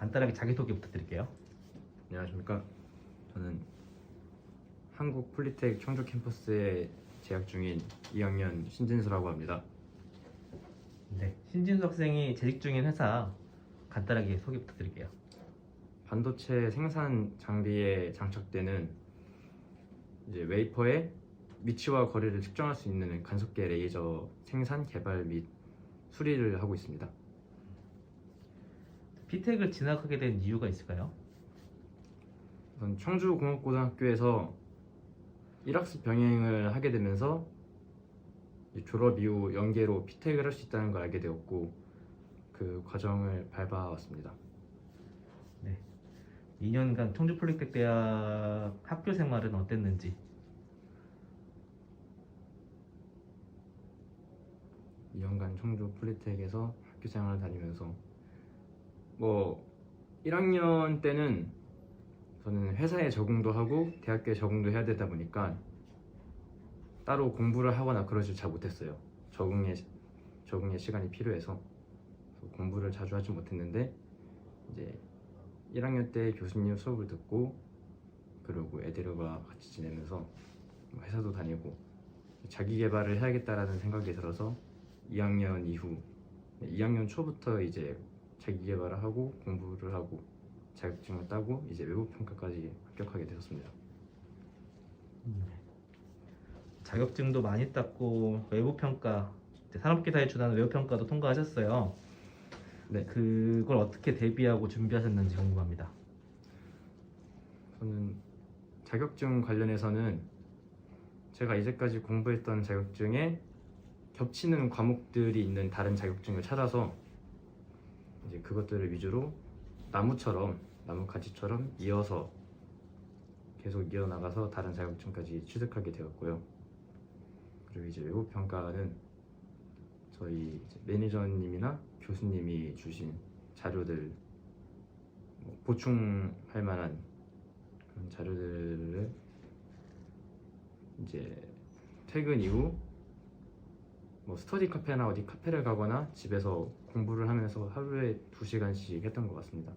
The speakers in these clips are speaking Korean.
간단하게 자기소개 부탁드릴게요. 안녕하십니까. 저는 한국 폴리텍 청주 캠퍼스에 재학 중인 2학년 신진수라고 합니다. 네, 신진수 학생이 재직 중인 회사 간단하게 소개 부탁드릴게요. 반도체 생산 장비에 장착되는 이제 웨이퍼의 위치와 거리를 측정할 수 있는 간섭계 레이저 생산, 개발 및 수리를 하고 있습니다. 피텍을 진학하게 된 이유가 있을까요? 우선 청주공업고등학교에서 1학습 병행을 하게 되면서 졸업 이후 연계로 피텍을 할 수 있다는 걸 알게 되었고 그 과정을 밟아왔습니다. 2년간 청주 폴리텍 대학 학교 생활은 어땠는지 2년간 청주 폴리텍에서 학교 생활을 다니면서 뭐 1학년 때는 저는 회사에 적응도 하고 대학교에 적응도 해야 되다 보니까 따로 공부를 하거나 그러지 잘 못했어요. 적응의 적응의 시간이 필요해서 공부를 자주 하지 못했는데 이제 1학년 때 교수님 수업을 듣고 그리고 애들과 같이 지내면서 회사도 다니고 자기 개발을 해야겠다라는 생각이 들어서 2학년 이후 2학년 초부터 이제 자기 개발을 하고 공부를 하고 자격증을 따고 이제 외부 평가까지 합격하게 되었습니다. 자격증도 많이 땄고 외부 평가 산업기사에 준하는 외부 평가도 통과하셨어요. 네. 그걸 어떻게 대비하고 준비하셨는지 궁금합니다. 저는 자격증 관련해서는 제가 이제까지 공부했던 자격증에 겹치는 과목들이 있는 다른 자격증을 찾아서 이제 그것들을 위주로 나무처럼 나무 가지처럼 이어서 계속 이어나가서 다른 자격증까지 취득하게 되었고요. 그리고 이제 외부 평가는 저희 매니저님이나 교수님이 주신 자료들 뭐 보충할 만한 그런 자료들을 이제 퇴근 이후 뭐 스터디 카페나 어디 카페를 가거나 집에서 공부를 하면서 하루에 두 시간씩 했던 것 같습니다.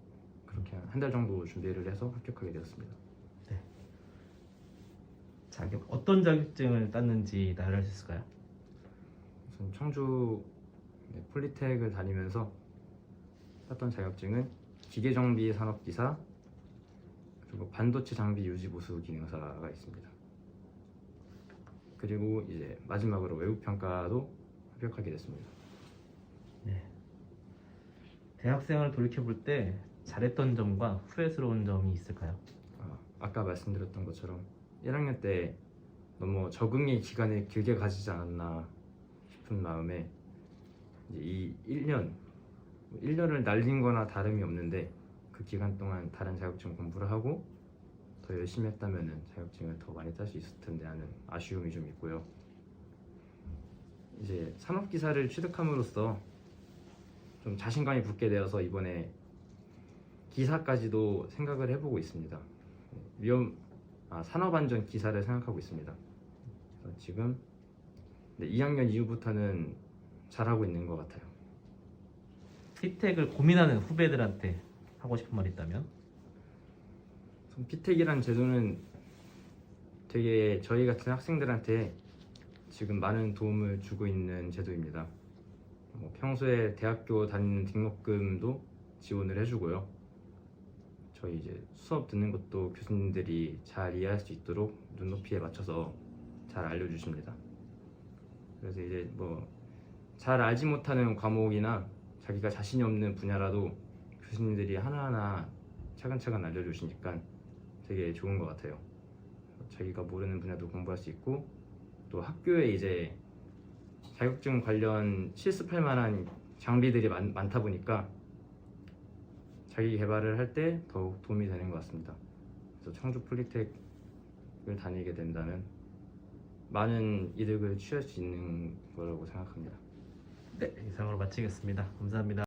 그렇게 한 달 정도 준비를 해서 합격하게 되었습니다. 자격 어떤 자격증을 땄는지 나열할 수 있을까요? 우선 청주 네, 폴리텍을 다니면서 땄던 자격증은 기계정비 산업기사 그리고 반도체 장비 유지 보수 기능사가 있습니다. 그리고 이제 마지막으로 외부 평가도 합격하게 됐습니다. 대학생을 돌이켜 볼 때 잘했던 점과 후회스러운 점이 있을까요? 아, 아까 말씀드렸던 것처럼 1학년 때 너무 적응의 기간을 길게 가지지 않았나 싶은 마음에 이제 이 1년 1년을 날린 거나 다름이 없는데 그 기간 동안 다른 자격증 공부를 하고 더 열심히 했다면 자격증을 더 많이 딸 수 있을 텐데 하는 아쉬움이 좀 있고요. 이제 산업기사를 취득함으로써 좀 자신감이 붙게 되어서 이번에 기사까지도 생각을 해보고 있습니다. 위험 아, 산업안전 기사를 생각하고 있습니다. 지금 네, 2학년 이후부터는 잘하고 있는 것 같아요. 피텍을 고민하는 후배들한테 하고 싶은 말 있다면? 피텍이란 제도는 되게 저희 같은 학생들한테 지금 많은 도움을 주고 있는 제도입니다. 뭐 평소에 대학교 다니는 등록금도 지원을 해주고요. 저희 이제 수업 듣는 것도 교수님들이 잘 이해할 수 있도록 눈높이에 맞춰서 잘 알려주십니다. 그래서 이제 뭐 잘 알지 못하는 과목이나 자기가 자신이 없는 분야라도 교수님들이 하나하나 차근차근 알려주시니까 되게 좋은 것 같아요. 자기가 모르는 분야도 공부할 수 있고 또 학교에 이제 자격증 관련 실습할 만한 장비들이 많, 많다 보니까 자기 개발을 할 때 더욱 도움이 되는 것 같습니다. 그래서 청주 폴리텍을 다니게 된다면 많은 이득을 취할 수 있는 거라고 생각합니다. 네, 이상으로 마치겠습니다. 감사합니다.